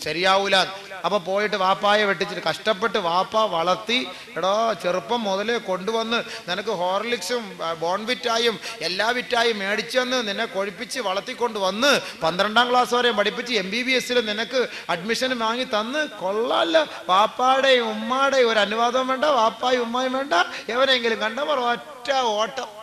ശരിയാവൂല. അപ്പൊ പോയിട്ട് വാപ്പായെ വെട്ടിച്ചിട്ട് കഷ്ടപ്പെട്ട് വാപ്പ വളർത്തി എടോ ചെറുപ്പം മുതലേ കൊണ്ടുവന്ന് നിനക്ക് ഹോർലിക്സും ബോൺവിറ്റായും എല്ലാ വിറ്റായും മേടിച്ചെന്ന് നിന്നെ കൊഴിപ്പിച്ച് വളർത്തിക്കൊണ്ട് വന്ന് പന്ത്രണ്ടാം ക്ലാസ് വരെ പഠിപ്പിച്ച് എം ബി ബി എസിൽ നിനക്ക് അഡ്മിഷൻ വാങ്ങി തന്ന് കൊള്ളാല്ല. വാപ്പാടെയും ഉമ്മാടെയും ഒരു അനുവാദം വേണ്ട വാപ്പായും ഉമ്മായും വേണ്ട. എവരെങ്കിലും കണ്ടവർ ഒറ്റ ഓട്ടം.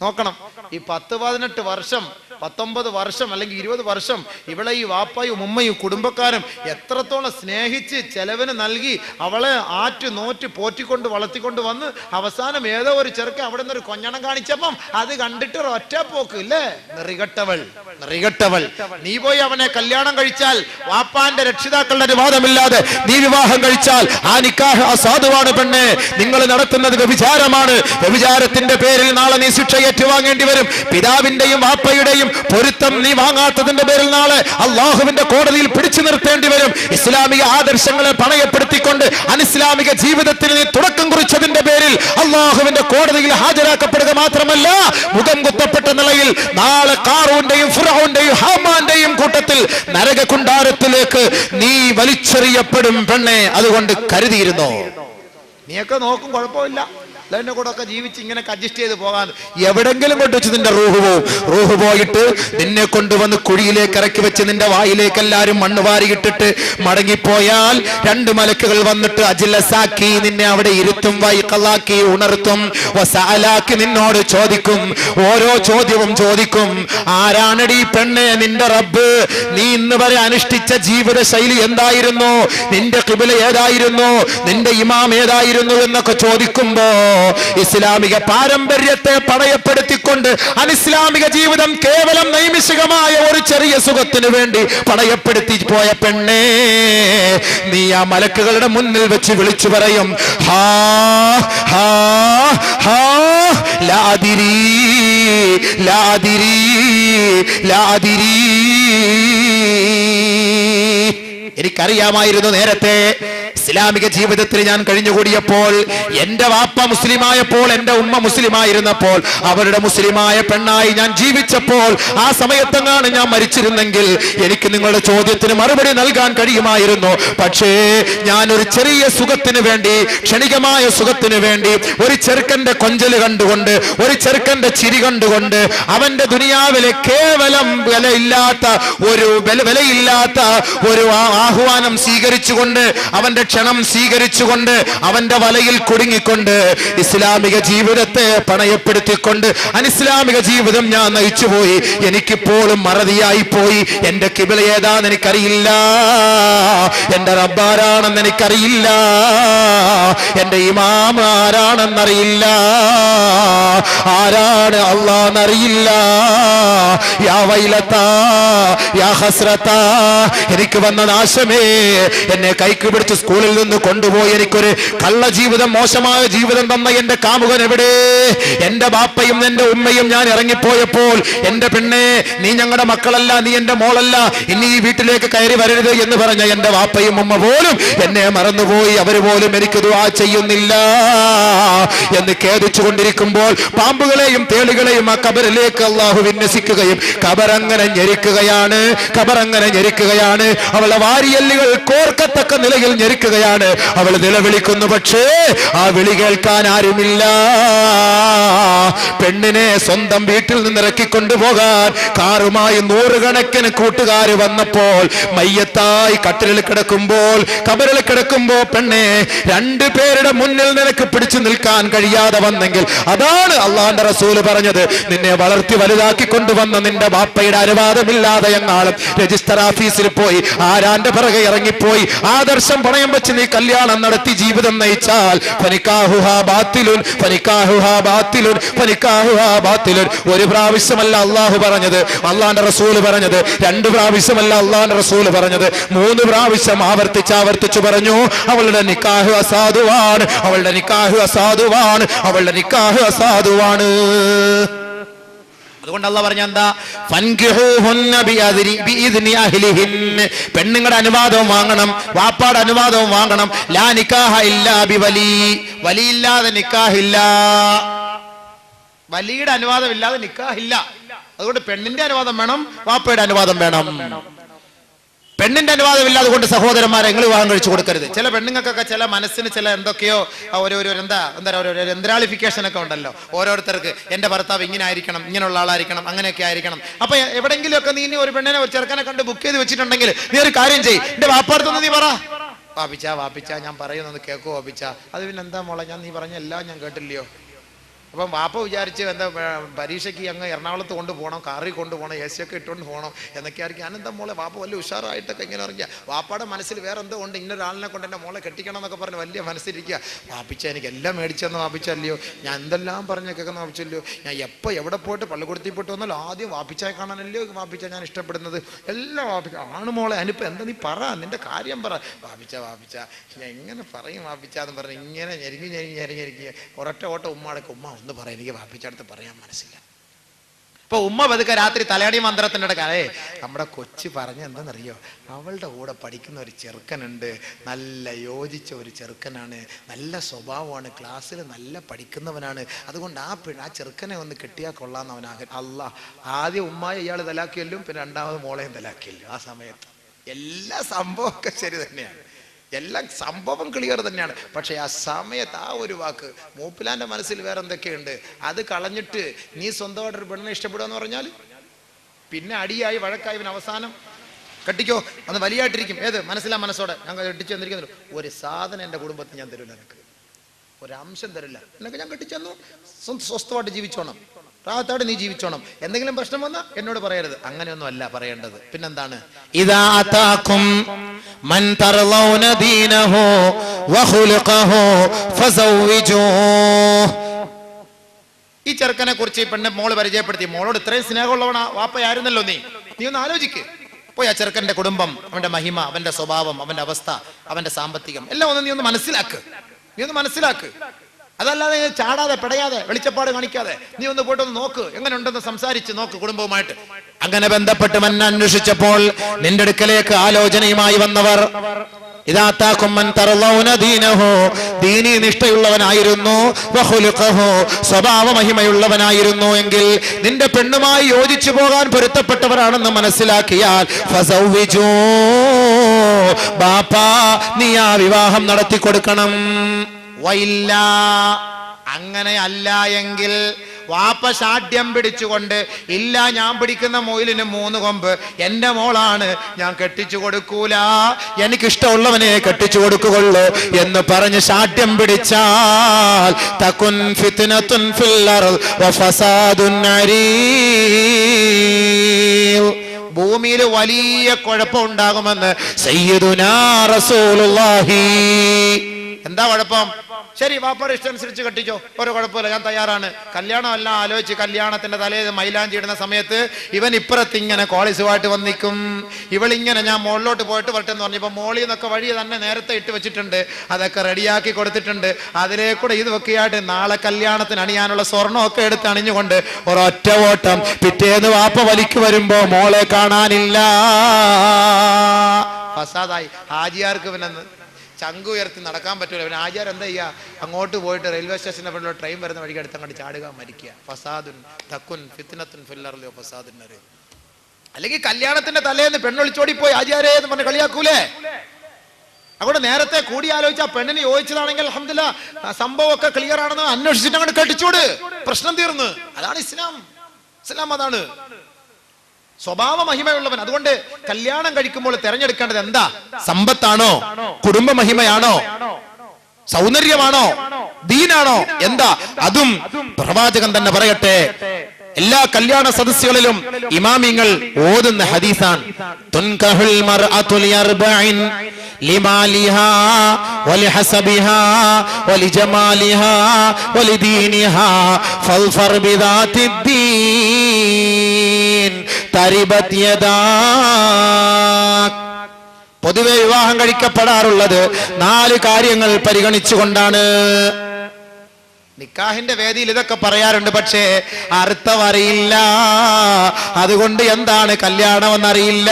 നോക്കണം. ഈ പത്ത് പതിനെട്ട് വർഷം പത്തൊമ്പത് വർഷം അല്ലെങ്കിൽ ഇരുപത് വർഷം ഇവിടെ ഈ വാപ്പയും ഉമ്മയും കുടുംബക്കാരും എത്രത്തോളം സ്നേഹിച്ച് ചെലവിന് നൽകി അവളെ ആറ്റ് നോറ്റ് പോറ്റിക്കൊണ്ട് വളർത്തിക്കൊണ്ട് വന്ന് അവസാനം ഏതോ ഒരു ചെറുക്കൻ അവിടെ നിന്ന് ഒരു കൊഞ്ഞണം കാണിച്ചപ്പം അത് കണ്ടിട്ട് ഒറ്റ പോക്ക് ഇല്ലേ? നിറികട്ടവൾ നിറികട്ടവൾ. നീ പോയി അവനെ കല്യാണം കഴിച്ചാൽ വാപ്പാന്റെ രക്ഷിതാക്കളുടെ അനുവാദമില്ലാതെ നീ വിവാഹം കഴിച്ചാൽ ആ നിക്കാഹ് അസാധുവാണ് പെണ്ണ്. നിങ്ങൾ നടത്തുന്നത് വ്യഭിചാരമാണ്. വ്യഭിചാരത്തിന്റെ പേരിൽ നാളെ നീ ശിക്ഷ ഏറ്റുവാങ്ങേണ്ടി വരും പിതാവിന്റെയും വാപ്പയുടെയും പൊരുത്തം നീ വാങ്ങാത്തതിന്റെ പേരിൽ നാളെ അള്ളാഹുവിന്റെ കോടതിയിൽ പിടിച്ചു നിർത്തേണ്ടി വരും. ഇസ്ലാമിക ആദർശങ്ങളെ പണയപ്പെടുത്തിക്കൊണ്ട് അനിസ്ലാമിക ജീവിതത്തിൽ നീ തുടക്കം കുറിച്ചതിന്റെ പേരിൽ അള്ളാഹുവിന്റെ കോടതിയിൽ ഹാജരാക്കപ്പെടുക മാത്രമല്ല മുഖം കുത്തപ്പെട്ട നിലയിൽ നാളെ കാറൂന്റെയും ഫുറോന്റെയും ഹാമാന്റെയും കൂട്ടത്തിൽ നരകകുണ്ടാരത്തിലേക്ക് നീ വലിച്ചെറിയപ്പെടും പെണ്ണെ അതുകൊണ്ട് കരുതിയിരുന്നോ? നീയൊക്കെ നോക്കും കുഴപ്പമില്ല. എന്നെ കൂടെ ഒക്കെ ജീവിച്ച് ഇങ്ങനെ അഡ്ജസ്റ്റ് ചെയ്ത് പോകാൻ എവിടെങ്കിലും കൊണ്ട് വെച്ച് നിന്റെ റൂഹ് പോവും. റൂഹ് പോയിട്ട് നിന്നെ കൊണ്ടുവന്ന് കുഴിയിലേക്ക് ഇറക്കി വെച്ച് നിന്റെ വായിലേക്ക് എല്ലാവരും മണ്ണ് വാരിയിട്ടിട്ട് മടങ്ങിപ്പോയാൽ രണ്ട് മലക്കുകൾ വന്നിട്ട് അജിലസാക്കി നിന്നെ അവിടെ ഇരുത്തും വൈക്കലാക്കി ഉണർത്തും വസാലാക്കി നിന്നോട് ചോദിക്കും ഓരോ ചോദ്യവും ചോദിക്കും ആരാണടി പെണ്ണെ? നിന്റെ റബ്ബ് നീ ഇന്ന് വരെ അനുഷ്ഠിച്ച ജീവിത ശൈലി എന്തായിരുന്നു? നിന്റെ കിബില ഏതായിരുന്നു? നിന്റെ ഇമാം ഏതായിരുന്നു? എന്നൊക്കെ ചോദിക്കുമ്പോ ഇസ്ലാമിക പാരമ്പര്യത്തെ പണയപ്പെടുത്തിക്കൊണ്ട് അനിസ്ലാമിക ജീവിതം കേവലം നൈമിഷികമായ ഒരു ചെറിയ സുഖത്തിന് വേണ്ടി പണയപ്പെടുത്തി പോയ പെണ്ണേ നീ ആ മലക്കുകളുടെ മുന്നിൽ വെച്ച് വിളിച്ചു പറയും ഹാ ഹാ ലാതിരി ലാതിരി ലാതിരി എനിക്കറിയാമായിരുന്നു നേരത്തെ ഇസ്ലാമിക ജീവിതത്തിൽ ഞാൻ കഴിഞ്ഞുകൂടിയപ്പോൾ എന്റെ വാപ്പ മുസ്ലിമായപ്പോൾ എന്റെ ഉമ്മ മുസ്ലിമായിരുന്നപ്പോൾ അവരുടെ മുസ്ലിമായ പെണ്ണായി ഞാൻ ജീവിച്ചപ്പോൾ ആ സമയത്തെങ്ങാണ് ഞാൻ മരിച്ചിരുന്നെങ്കിൽ എനിക്ക് നിങ്ങളുടെ ചോദ്യത്തിന് മറുപടി നൽകാൻ കഴിയുമായിരുന്നു. പക്ഷേ ഞാൻ ഒരു ചെറിയ സുഖത്തിന് വേണ്ടി ക്ഷണികമായ സുഖത്തിന് വേണ്ടി ഒരു ചെറുക്കന്റെ കൊഞ്ചൽ കണ്ടുകൊണ്ട് ഒരു ചെറുക്കന്റെ ചിരി കണ്ടുകൊണ്ട് അവന്റെ ദുനിയാവിലെ കേവലം വിലയില്ലാത്ത ഒരു വില വിലയില്ലാത്ത ഒരു ആഹ്വാനം സ്വീകരിച്ചുകൊണ്ട് അവന്റെ ക്ഷണം സ്വീകരിച്ചുകൊണ്ട് അവന്റെ വലയിൽ കുടുങ്ങിക്കൊണ്ട് ഇസ്ലാമിക ജീവിതത്തെ പണയപ്പെടുത്തിക്കൊണ്ട് അനിസ്ലാമിക ജീവിതം ഞാൻ നയിച്ചുപോയി. എനിക്കിപ്പോഴും മറതിയായി പോയി എന്റെ കിബില ഏതാന്ന് എനിക്കറിയില്ല. എന്റെ റബ്ബാരാണെന്ന് എനിക്കറിയില്ല. എന്റെ ഇമാം ആരാണെന്നറിയില്ല. ആരാണ് അള്ളാന്നറിയില്ല. യാ വൈലത്താ യാ ഹസ്രത്താ എനിക്ക് വന്ന നാശമേ. എന്നെ കൈക്ക് പിടിച്ച് സ്കൂളിൽ നിന്ന് കൊണ്ടുപോയി. എനിക്കൊരു കള്ള ജീവിതം മോശമായ ജീവിതം തന്ന എന്റെ കാമുകൻ എവിടെ? എന്റെ ബാപ്പയും എന്റെ ഉമ്മയും ഞാൻ ഇറങ്ങിപ്പോയപ്പോൾ എന്റെ പെണ്ണെ നീ ഞങ്ങളുടെ മക്കളല്ല നീ എന്റെ മോളല്ല ഇനി ഈ വീട്ടിലേക്ക് കയറി വരരുത് എന്ന് പറഞ്ഞ എന്റെ ബാപ്പയും ഉമ്മ പോലും എന്നെ മറന്നുപോയി. അവർ പോലും എനിക്ക് ദുവാ ചെയ്യുന്നില്ല എന്ന് ഖേദിച്ചു കൊണ്ടിരിക്കുമ്പോൾ പാമ്പുകളെയും തേളുകളെയും ആ കബറിലേക്ക് അള്ളാഹു വിന്യസിക്കുകയും കബറങ്ങനെ ഞെരിക്കുകയാണ് കബറങ്ങനെ ഞെരിക്കുകയാണ്. അവളുടെ വാരിയല്ലുകൾ കോർക്കത്തക്ക നിലയിൽ ഞെരിക്കുകയാണ് അവൾ നിലവിളിക്കുന്നു പക്ഷേ ആ വിളി കേൾക്കാൻ ആരുമില്ല. പെണ്ണിനെ സ്വന്തം വീട്ടിൽ നിന്ന് ഇറക്കിക്കൊണ്ടുപോകാൻ കാറുമായി നൂറുകണക്കിന് കൂട്ടുകാർ വന്നപ്പോൾ മയ്യത്തായി കട്ടിലിൽ കിടക്കുമ്പോൾ കബറിൽ കിടക്കുമ്പോൾ പെണ്ണെ രണ്ടു പേരുടെ മുന്നിൽ നിനക്ക് പിടിച്ചു നിൽക്കാൻ കഴിയാതെ വന്നെങ്കിൽ അതാണ് അള്ളാന്റെ റസൂൽ പറഞ്ഞത്. നിന്നെ വളർത്തി വലുതാക്കി കൊണ്ടുവന്ന നിന്റെ ബാപ്പയുടെ അനുവാദമില്ലാതെ എന്നാളും രജിസ്റ്റർ ഓഫീസിൽ പോയി ആരാന്റെ പിറകെ ഇറങ്ങിപ്പോയി ആദർശം പണയം വെച്ച് നീ കല്യാണം നടത്തി ജീവിതം നയിച്ചാൽ ഒരു പ്രാവശ്യമല്ല അള്ളാഹു പറഞ്ഞത് അള്ളാന്റെ റസൂൽ പറഞ്ഞത് രണ്ട് പ്രാവശ്യമല്ല അള്ളാന്റെ റസൂൽ പറഞ്ഞത്. മൂന്ന് പ്രാവശ്യം ആവർത്തിച്ച് ആവർത്തിച്ചു പറഞ്ഞു അവളുടെ നിക്കാഹു അസാധുവാണ് അവളുടെ നിക്കാഹു അസാധുവാണ് അവളുടെ നിക്കാഹു അസാധുവാണ്. അതുകൊണ്ട് അല്ല പറഞ്ഞ. പെണ്ണുങ്ങളുടെ അനുവാദവും വാങ്ങണം വാപ്പാട് അനുവാദവും വാങ്ങണം. ലാ നിക്കാഹ ഇല്ലാ ബിവലി. വലിയില്ലാതെ നിക്കാഹില്ല. വലിയുടെ അനുവാദം ഇല്ലാതെ നിക്കാഹില്ല. അതുകൊണ്ട് പെണ്ണിന്റെ അനുവാദം വേണം വാപ്പയുടെ അനുവാദം വേണം. പെണ്ണിന്റെ അനുവാദമില്ലാതെ കൊണ്ട് സഹോദരന്മാരെ നിങ്ങൾ വിവാഹം കഴിച്ചു കൊടുക്കരുത്. ചില പെണ്ണുങ്ങൾക്കൊക്കെ ചില മനസ്സിന് ചില എന്തൊക്കെയോ ഒരു എന്താ എന്താ ഓരോ ഒരു യന്ത്രാളിഫിക്കേഷൻ ഒക്കെ ഉണ്ടല്ലോ. ഓരോരുത്തർക്ക് എന്റെ ഭർത്താവ് ഇങ്ങനെ ആയിരിക്കണം ഇങ്ങനെയുള്ള ആളായിരിക്കണം അങ്ങനെയൊക്കെ ആയിരിക്കണം. അപ്പൊ എവിടെങ്കിലും ഒക്കെ നീ ഇനി ഒരു പെണ്ണിനെ ഒരു ചെറുക്കനെ കണ്ട് ബുക്ക് ചെയ്ത് വെച്ചിട്ടുണ്ടെങ്കിൽ നീ ഒരു കാര്യം ചെയ്യ്. എന്റെ വാപ്പാടത്തൊന്ന് നീ പറ. വാപ്പിച്ച വാപ്പിച്ച ഞാൻ പറയുന്നത് കേക്കോ വാപ്പിച്ച. അത് പിന്നെ എന്താ മോളെ ഞാൻ നീ പറഞ്ഞ എല്ലാം ഞാൻ കേട്ടില്ലയോ? അപ്പം വാപ്പ വിചാരിച്ച് എന്താ പരീക്ഷയ്ക്ക് അങ്ങ് എറണാകുളത്ത് കൊണ്ടുപോകണം കാറിൽ കൊണ്ടുപോകണം എ സി ഒക്കെ ഇട്ടുകൊണ്ട് പോകണം എന്നൊക്കെ ആയിരിക്കും. അനന്ത മോളെ വാപ്പ വലിയ ഉഷാറായിട്ടൊക്കെ ഇങ്ങനെ ഇറങ്ങിയ? വാപ്പയുടെ മനസ്സിൽ വേറെ എന്തോ ഉണ്ട് ഇന്നൊരാളിനെ കൊണ്ട് എന്റെ മോളെ കെട്ടിക്കണം എന്നൊക്കെ പറഞ്ഞ് വലിയ മനസ്സിലിരിക്കുക. വാപ്പിച്ച എനിക്ക് എല്ലാം മേടിച്ചെന്ന് വാപ്പിച്ചല്ലയോ? ഞാൻ എന്തെല്ലാം പറഞ്ഞ കേൾക്കുന്ന വാപ്പിച്ചല്ലോ ഞാൻ എപ്പോൾ എവിടെ പോയിട്ട് പള്ളിക്കൂടത്തിൽ പോയിട്ട് വന്നാലും ആദ്യം വാപ്പിച്ചായി കാണാനല്ലയോ വാപ്പിച്ച ഞാൻ ഇഷ്ടപ്പെടുന്നത്? എല്ലാം വാപ്പിച്ച ആണ് മോളെ അനുപ്പം എന്താ നീ പറ നിന്റെ കാര്യം പറ. വാപ്പിച്ച വാപ്പിച്ച ഞാൻ എങ്ങനെ പറയും വാപ്പിച്ച എന്ന് പറഞ്ഞ് ഇങ്ങനെ ഞെരുങ്ങി ഞെരുങ്ങി ഞെരുങ്ങി ഞെരുങ്ങി ഒരൊറ്റ ഓട്ടം ഉമ്മാടൊക്കെ ഉമ്മ ഒന്ന് പറയാം. എനിക്ക് വാപ്പിച്ചടുത്ത് പറയാൻ മനസ്സില്ല. ഇപ്പൊ ഉമ്മ പതുക്കെ രാത്രി തലയാടി മന്ത്രത്തിന്റെ അതെ നമ്മുടെ കൊച്ചു പറഞ്ഞ എന്താണെന്നറിയോ? അവളുടെ കൂടെ പഠിക്കുന്ന ഒരു ചെറുക്കനുണ്ട്. നല്ല യോജിച്ച ഒരു ചെറുക്കനാണ്. നല്ല സ്വഭാവമാണ്. ക്ലാസ്സിൽ നല്ല പഠിക്കുന്നവനാണ്. അതുകൊണ്ട് ആ പിഴ ആ ചെറുക്കനെ ഒന്ന് കിട്ടിയാൽ കൊള്ളാം കൊള്ളാന്ന് ആഗ്രഹം അല്ല ആദ്യം ഉമ്മായി ഇയാൾ തലാക്കിയല്ലും പിന്നെ രണ്ടാമത് മോളെയും തലാക്കിയല്ലോ ആ സമയത്ത്. എല്ലാ സംഭവമൊക്കെ ശരി തന്നെയാണ്. എല്ലാം സംഭവം ക്ലിയർ തന്നെയാണ്. പക്ഷേ ആ സമയത്ത് ആ ഒരു വാക്ക് മൂപ്പിലാന്റെ മനസ്സിൽ വേറെ എന്തൊക്കെയുണ്ട് അത് കളഞ്ഞിട്ട് നീ സ്വന്തമായിട്ട് ഒരു പെണ്ണിനെ ഇഷ്ടപ്പെടുക എന്ന് പറഞ്ഞാൽ പിന്നെ അടിയായി വഴക്കായി ഇവൻ അവസാനം കെട്ടിക്കോ. അന്ന് വലിയായിട്ടിരിക്കും. ഏത്? മനസ്സിലാ മനസ്സോടെ? ഞങ്ങൾ കെട്ടിച്ചു തന്നിരിക്കുന്നു ഒരു സാധനം എന്റെ കുടുംബത്തിൽ ഞാൻ തരില്ല എനിക്ക് ഒരംശം തരില്ല. എന്നൊക്കെ ഞാൻ കെട്ടിച്ചെന്നു. സ്വ- സ്വസ്ഥമായിട്ട് ജീവിച്ചോണം. റാത്തായിട്ട് നീ ജീവിച്ചോണം എന്തെങ്കിലും പ്രശ്നം വന്നാൽ എന്നോട് പറയരുത് അങ്ങനെയൊന്നും അല്ല പറയേണ്ടത് പിന്നെന്താണ് إذا أتاكم من ترضون دينه وخلقه فزوجوه ഈ ചെറുക്കനെ കുറിച്ച് ഈ പെണ്ണെ മോള് പരിചയപ്പെടുത്തി മോളോട് ഇത്രയും സ്നേഹമുള്ളവനാ വാപ്പയായിരുന്നല്ലോ നീ നീ ഒന്ന് ആലോചിക്ക് പോയി ആ ചെറുക്കന്റെ കുടുംബം അവന്റെ മഹിമ അവന്റെ സ്വഭാവം അവന്റെ അവസ്ഥ അവന്റെ സാമ്പത്തികം എല്ലാം ഒന്ന് നീ ഒന്ന് മനസ്സിലാക്ക് നീ ഒന്ന് മനസ്സിലാക്ക് അതല്ലാതെ ചാടാതെ പെടയാതെ വെളിച്ചപ്പാട് കാണിക്കാതെ നീ ഒന്ന് പോയിട്ടൊന്ന് നോക്ക്. എങ്ങനെ ഉണ്ടെന്ന് സംസാരിച്ച് നോക്ക് കുടുംബവുമായിട്ട്. അങ്ങനെ ബന്ധപ്പെട്ട് മന്ന അന്വേഷിച്ചപ്പോൾ നിന്റെ അടുക്കലേക്ക് ആലോചനയുമായി വന്നവർ ദീനി നിഷ്ഠയുള്ളവനായിരുന്നു. സ്വഭാവ മഹിമയുള്ളവനായിരുന്നു എങ്കിൽ നിന്റെ പെണ്ണുമായി യോജിച്ചു പോകാൻ പൊരുത്തപ്പെട്ടവരാണെന്ന് മനസ്സിലാക്കിയാൽ ബാപ്പാ നീ ആ വിവാഹം നടത്തി കൊടുക്കണം വയില്ല അങ്ങനെ അല്ല എങ്കിൽ വാപ്പ ഷാഢ്യം പിടിച്ചുകൊണ്ട് ഇല്ല ഞാൻ പിടിക്കുന്ന മൊയിലിന് മൂന്ന് കൊമ്പ്. എന്റെ മോളാണ് ഞാൻ കെട്ടിച്ചു കൊടുക്കൂല. എനിക്കിഷ്ടമുള്ളവനെ കെട്ടിച്ചു കൊടുക്കുകയുള്ളൂ എന്ന് പറഞ്ഞ് ഷാഢ്യം പിടിച്ചാൽ തകുൻ വഫസാദുൻ. ഭൂമിയിൽ വലിയ കുഴപ്പം ഉണ്ടാകുമെന്ന് സയ്യിദുനാ റസൂലുള്ളാഹി എന്താ കുഴപ്പം? ശരി വാപ്പയുടെ ഇഷ്ടം അനുസരിച്ച് കെട്ടിച്ചോ ഒരു കുഴപ്പമില്ല ഞാൻ തയ്യാറാണ്. കല്യാണം എല്ലാം ആലോചിച്ച് കല്യാണത്തിന്റെ തലേ മൈലാഞ്ചി ഇടുന്ന സമയത്ത് ഇവൻ ഇപ്പുറത്ത് ഇങ്ങനെ കോളിസുമായിട്ട് വന്നിക്കും ഇവളിങ്ങനെ ഞാൻ മുകളിലോട്ട് പോയിട്ട് വരട്ടെ എന്ന് പറഞ്ഞപ്പോ മോളിൽ നിന്നൊക്കെ വഴി തന്നെ നേരത്തെ ഇട്ട് വെച്ചിട്ടുണ്ട്. അതൊക്കെ റെഡിയാക്കി കൊടുത്തിട്ടുണ്ട്. അതിലേക്കൂടെ ഇതൊക്കെയായിട്ട് നാളെ കല്യാണത്തിന് അണിയാനുള്ള സ്വർണമൊക്കെ എടുത്ത് അണിഞ്ഞുകൊണ്ട് ഒരൊറ്റ ഓട്ടം. പിറ്റേന്ന് വാപ്പ വലിക്ക് വരുമ്പോ മോളെ കാണാനില്ല. ഫസാദായി. ഹാജിയാർക്ക് പിന്നെ ചങ്കു ഉയർത്തി നടക്കാൻ പറ്റൂല. പിന്നെ ആചാരം എന്താ ചെയ്യുക അങ്ങോട്ട് പോയിട്ട് റെയിൽവേ സ്റ്റേഷന്റെ ഫ്രണ്ടിലോ ട്രെയിൻ വരുന്ന വഴിക്ക് അടുത്ത് അങ്ങോട്ട് ചാടുക മരിക്കുക. ഫസാദുൻ തക്കുൻ ഫിത്തിനത്തുൻ ഫില്ലറിലോ ഫസാദുൻ അല്ലെങ്കിൽ കല്യാണത്തിന്റെ തലേന്ന് പെണ്ണൊളിച്ചോടി പോയി ആചാരേ എന്ന് പറഞ്ഞ് കളിയാക്കൂലേ? അതുകൊണ്ട് നേരത്തെ കൂടി ആലോചിച്ച ആ പെണ്ണിന് യോജിച്ചതാണെങ്കിൽ അഹമ്മദില്ല സംഭവമൊക്കെ ക്ലിയർ ആണെന്ന് അന്വേഷിച്ചിട്ട് അങ്ങോട്ട് കെട്ടിച്ചൂട്. പ്രശ്നം തീർന്ന്. അതാണ് ഇസ്ലാം. ഇസ്ലാം അതാണ്. സ്വഭാവ മഹിമയുള്ളവൻ അതുകൊണ്ട് കല്യാണം കഴിക്കുമ്പോൾ തിരഞ്ഞെടുക്കേണ്ടത് എന്താ? സമ്പത്താണോ? കുടുംബ മഹിമയാണോ സൗന്ദര്യമാണോ? ദീനാണോ? എന്താ? അതും പ്രവാചകൻ തന്നെ പറയട്ടെ. എല്ലാ കല്യാണ സദസ്സുകളിലും ഇമാമിങ്ങൾ ഓതുന്ന ഹദീസാണ്. പൊതുവെ വിവാഹം കഴിക്കപ്പെടാറുള്ളത് നാല് കാര്യങ്ങൾ പരിഗണിച്ചുകൊണ്ടാണ്. നിക്കാഹിന്റെ വേദിയിൽ ഇതൊക്കെ പറയാറുണ്ട് പക്ഷേ അർത്ഥം അറിയില്ല. അതുകൊണ്ട് എന്താണ് കല്യാണം എന്നറിയില്ല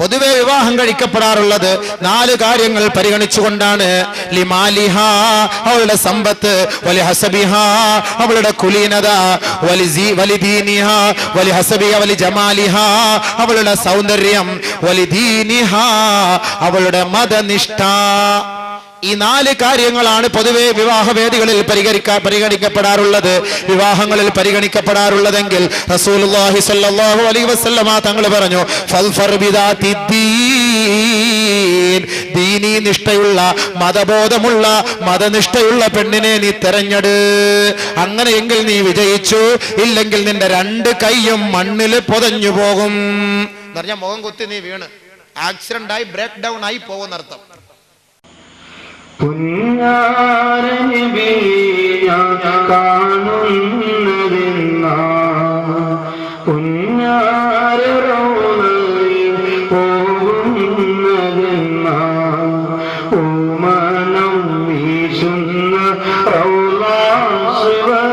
പൊതുവെ വിവാഹം കഴിക്കപ്പെടാറുള്ളത് നാല് കാര്യങ്ങൾ പരിഗണിച്ചുകൊണ്ടാണ്. ലിമാലിഹ അവളുടെ സമ്പത്ത് വലി ഹസബിഹ അവളുടെ കുലീനത വലി സീ- വലി ദീനിഹ വലി ഹസബിഹ വലി ജമാലിഹ അവളുടെ സൗന്ദര്യം വലി ദീനിഹ അവളുടെ മതനിഷ്ഠ. ഈ നാല് കാര്യങ്ങളാണ് പൊതുവെ വിവാഹവേദികളിൽ പരിഗണിക്ക പരിഗണിക്കപ്പെടാറുള്ളത്. വിവാഹങ്ങളിൽ പരിഗണിക്കപ്പെടാറുള്ളതെങ്കിൽ റസൂലുള്ളാഹി സ്വല്ലല്ലാഹു അലൈഹി വസല്ലമ തങ്ങൾ പറഞ്ഞു ഫൽഫർ. ദീനീ നിഷ്ഠയുള്ള മതബോധമുള്ള മതനിഷ്ഠയുള്ള പെണ്ണിനെ നീ തെരഞ്ഞെട്. അങ്ങനെയെങ്കിൽ നീ വിജയിച്ചു. ഇല്ലെങ്കിൽ നിന്റെ രണ്ട് കൈയും മണ്ണിൽ പൊതഞ്ഞു പോകും എന്ന് പറഞ്ഞാൽ മുഖം കുത്തി നീ വീണ്. ആക്സിഡന്റ് ആയി ബ്രേക്ക് ഡൗൺ ആയി പോകുന്നർത്ഥം. പുഞ്ഞാരനിബിയ കാണുന്നതെന്ന. പുഞ്ഞാരറോണയിൽ പോകുന്നതെന്ന. ഓമനം വീശുന്ന റൗലാസുവനത്തിൽ